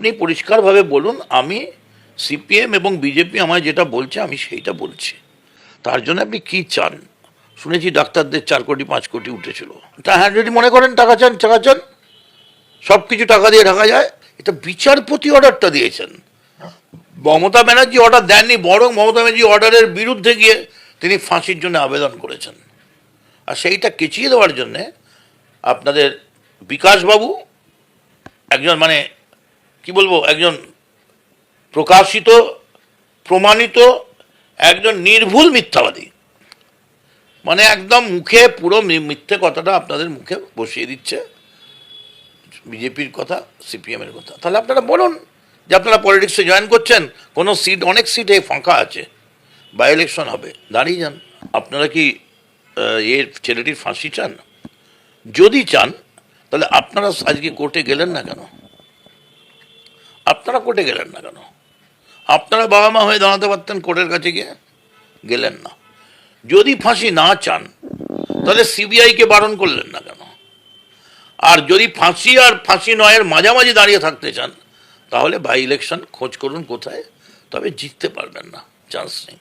আপনি পরিষ্কারভাবে বলুন, আমি সিপিএম এবং বিজেপি আমায় যেটা বলছে, আমি সেইটা বলছি। তার জন্য আপনি কি চান? শুনেছি ডাক্তারদের চার কোটি, পাঁচ কোটি উঠেছিল। তা হ্যাঁ যদি মনে করেন টাকা চান টাকা চান। সব কিছু টাকা দিয়ে ঢাকা যায়। এটা বিচারপতি অর্ডারটা দিয়েছেন। মমতা ব্যানার্জি অর্ডার দেননি, বরং মমতা ব্যানার্জি অর্ডারের বিরুদ্ধে গিয়ে তিনি ফাঁসির জন্য আবেদন করেছেন। আর সেইটা কেচিয়ে দেওয়ার জন্যে আপনাদের বিকাশবাবু একজন মানে কি বলব, একজন প্রকাশিত, প্রমাণিত, একজন নির্ভুল মিথ্যাবাদী। মানে একদম মুখে পুরো মিথ্যে কথাটা আপনাদের মুখে বসিয়ে দিচ্ছে। বিজেপির কথা, সিপিএমের কথা। তাহলে আপনারা বলুন যে আপনারা পলিটিক্সে জয়েন করছেন, কোনো সিট, অনেক সিটে ফাঁকা আছে বাই ইলেকশন হবে, দাঁড়িয়ে যান। আপনারা কি এর ছেলেটির ফাঁসি চান? যদি চান, তাহলে আপনারা আজকে কোর্টে গেলেন না কেন? আপনারা কোর্টে গেলেন না কেন? আপনারা বাবা মা হয়ে দাঁড়াতে পারতেন কোর্টের কাছে গিয়ে? গেলেন না। যদি ফাঁসি না চান, তাহলে সিবিআইকে বারণ করলেন না কেন? আর যদি ফাঁসি আর ফাঁসি নয়ের মাঝামাঝি দাঁড়িয়ে থাকতে চান, তাহলে বাই ইলেকশন খোঁজ করুন কোথায়, তবে জিততে পারবেন না চান্স নেই।